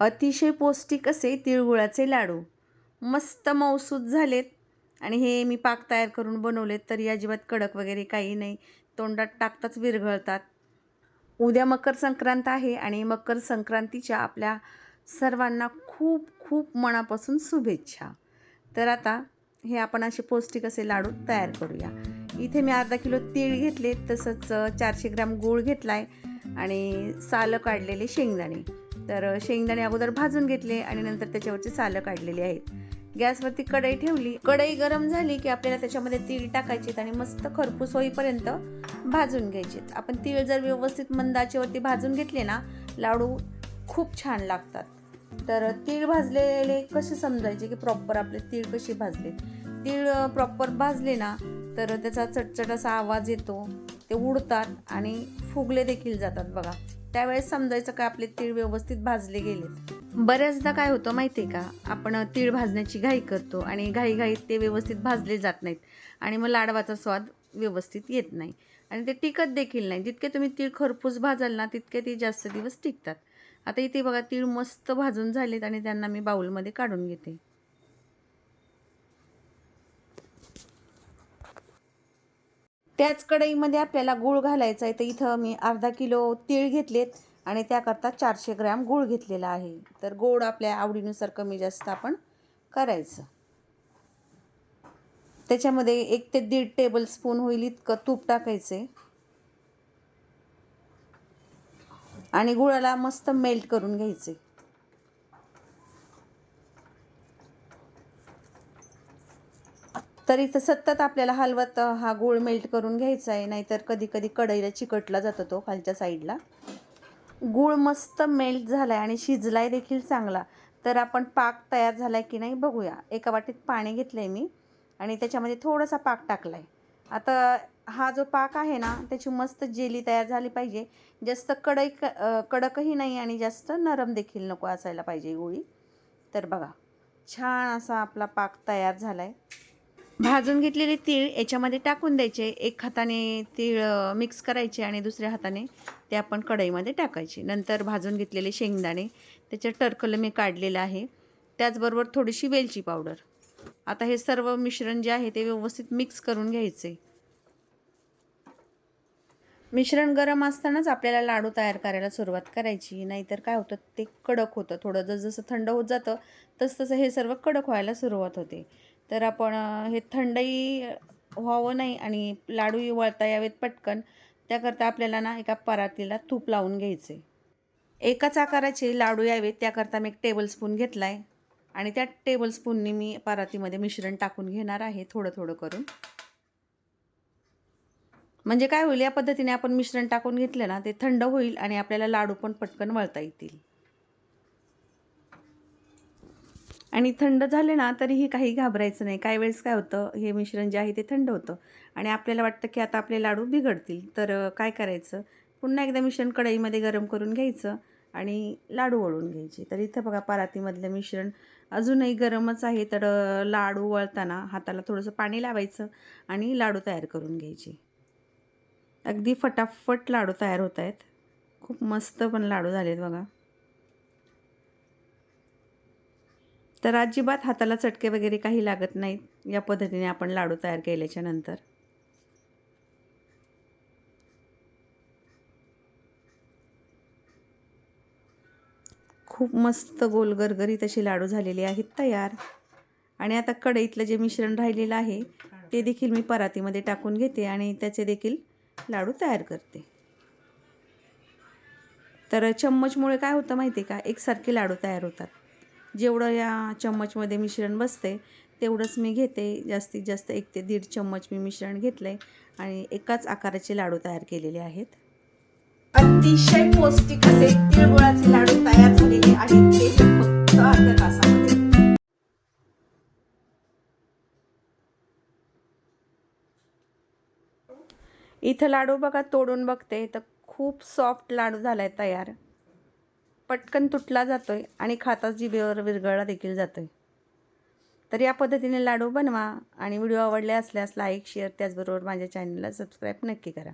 अतिशय पौष्टिक असे तिळगुळाचे लाडू. मस्त मौसूद झालेत. आणि हे मी पाक तयार करून बनवलेत तरी अजिबात कडक वगैरे काही नाही. तोंडात टाकताच विरघळतात. उद्या मकर संक्रांत आहे आणि मकर संक्रांतीच्या आपल्या सर्वांना खूप खूप मनापासून शुभेच्छा. तर आता हे आपण असे पौष्टिक असे लाडू तयार करूया. इथे मी अर्धा किलो तीळ घेतले तसंच चारशे ग्रॅम गूळ घेतला आहे आणि सालं काढलेले शेंगदाणे. तर शेंगदाणे अगोदर भाजून घेतले आणि नंतर त्याच्यावरची सालं काढलेली आहेत. गॅसवरती कढई ठेवली. कढई गरम झाली की आपल्याला त्याच्यामध्ये तीळ टाकायचे आणि मस्त खरपूस होईपर्यंत भाजून घ्यायचे आपण तीळ जर व्यवस्थित मंदाचेवरती भाजून घेतले ना लाडू खूप छान लागतात. तर तीळ भाजलेले कसे समजायचे की प्रॉपर आपले तीळ कसे भाजले? तीळ प्रॉपर भाजले ना तर त्याचा चटचट असा आवाज येतो. ते उडतात आणि फुगले देखील जातात बघा. त्यावेळेस समजायचं का आपले तीळ व्यवस्थित भाजले गेलेत? बऱ्याचदा काय होतं माहिती आहे का? आपण तीळ भाजण्याची घाई करतो आणि घाईघाईत ते व्यवस्थित भाजले जात नाहीत आणि मग लाडवाचा स्वाद व्यवस्थित येत नाही आणि ते टिकत देखील नाही. जितके तुम्ही तीळ खरपूस भाजाल ना तितके ते जास्त दिवस टिकतात. आता इथे बघा तीळ मस्त भाजून झालेत आणि त्यांना मी बाऊलमध्ये काढून घेते. त्याच कढईमध्ये आपल्याला गूळ घालायचा आहे. तर इथं मी अर्धा किलो तीळ घेतलेत आणि त्याकरता चारशे ग्रॅम गूळ घेतलेला आहे. तर गोड आपल्या आवडीनुसार कमी जास्त आपण करायचं. त्याच्यामध्ये एक ते दीड टेबल स्पून होईल इतकं तूप टाकायचे आणि गुळाला मस्त मेल्ट करून घ्यायचे तर इथं सतत आपल्याला हलवत हा गूळ मेल्ट करून घ्यायचा आहे नाहीतर कधी कधी कढईला चिकटला जातो तो खालच्या साईडला. गूळ मस्त मेल्ट झाला आहे आणि शिजला आहे देखील चांगला. तर आपण पाक तयार झाला आहे की नाही बघूया. एका वाटीत पाणी घेतलं आहे मी आणि त्याच्यामध्ये थोडासा पाक टाकला आहे आता हा जो पाक आहे ना त्याची मस्त जेली तयार झाली पाहिजे. जास्त कडई क कडकही नाही आणि जास्त नरम देखील नको असायला पाहिजे गोळी. तर बघा छान असा आपला पाक तयार झाला आहे भाजून घेतलेले तीळ याच्यामध्ये टाकून द्यायचे. एक हाताने तीळ मिक्स करायचे आणि दुसऱ्या हाताने ते आपण कढईमध्ये टाकायचे. नंतर भाजून घेतलेले शेंगदाणे त्याच्या टरकलं मी काढलेलं आहे. त्याचबरोबर थोडीशी वेलची पावडर. आता हे सर्व मिश्रण जे आहे ते व्यवस्थित मिक्स करून घ्यायचे. मिश्रण गरम असतानाच आपल्याला लाडू तयार करायला सुरुवात करायची. नाहीतर काय होतं ते कडक होतं. थोडं जसं थंड होत जातं तसं तसं हे सर्व कडक व्हायला सुरुवात होते. तर आपण हे थंडही व्हावं नाही आणि लाडूही वळता यावेत पटकन. त्याकरता आपल्याला ना एका परातीला तूप लावून घ्यायचे. एकाच आकाराचे लाडू यावेत त्याकरता मी एक टेबलस्पून घेतला आहे आणि त्या टेबलस्पूननी मी परातीमध्ये मिश्रण टाकून घेणार आहे थोडं थोडं करून. म्हणजे काय होईल या पद्धतीने आपण मिश्रण टाकून घेतलं ना ते थंड होईल आणि आपल्याला लाडू पण पटकन वळता येतील. आणि थंड झाले ना तरीही काही घाबरायचं नाही. काही वेळेस काय होतं हे मिश्रण जे आहे ते थंड होतं. आणि आपल्याला वाटतं की आता आपले लाडू बिघडतील. तर काय करायचं? पुन्हा एकदा मिश्रण कढईमध्ये गरम करून घ्यायचं आणि लाडू वळून घ्यायचे. तर इथं बघा परातीमधलं मिश्रण अजूनही गरमच आहे. तर लाडू वळताना हाताला थोडंसं पाणी लावायचं आणि लाडू तयार करून घ्यायचे. अगदी फटाफट लाडू तयार होत आहेत. खूप मस्त पण लाडू झालेत बघा. तर अजिबात हाताला चटके वगैरे काही लागत नाहीत या पद्धतीने आपण लाडू तयार केल्याच्यानंतर. खूप मस्त गोल गरगरी असे लाडू झालेले आहेत तयार. आणि आता कढईतलं जे मिश्रण राहिलेलं आहे ते देखील मी परातीमध्ये टाकून घेते आणि त्याचे देखील लाडू तयार करते. तर चम्मचमुळे काय होतं माहिती आहे का? एकसारखे लाडू तयार होतात. जेवढं या चम्मचमध्ये मिश्रण बसते तेवढंच मी घेते. जास्तीत जास्त एक ते दीड चम्मच मी मिश्रण घेतलं आहे आणि एकाच आकाराचे लाडू तयार केलेले आहेत. अतिशय पौष्टिक असे तिळगुळाचे लाडू तयार झालेले आहेत. ते फक्त अर्ध्या तासामध्ये. इथं लाडू बघा तोडून बघते. तर खूप सॉफ्ट लाडू झाला आहे तयार. पटकन तुटला जातो आहे आणि खाताच जिभेवर विरगळला देखील जातो आहे तर या पद्धतीने लाडू बनवा आणि व्हिडिओ आवडले असल्यास लाईक शेअर त्याचबरोबर माझ्या चॅनलला सबस्क्राईब नक्की करा.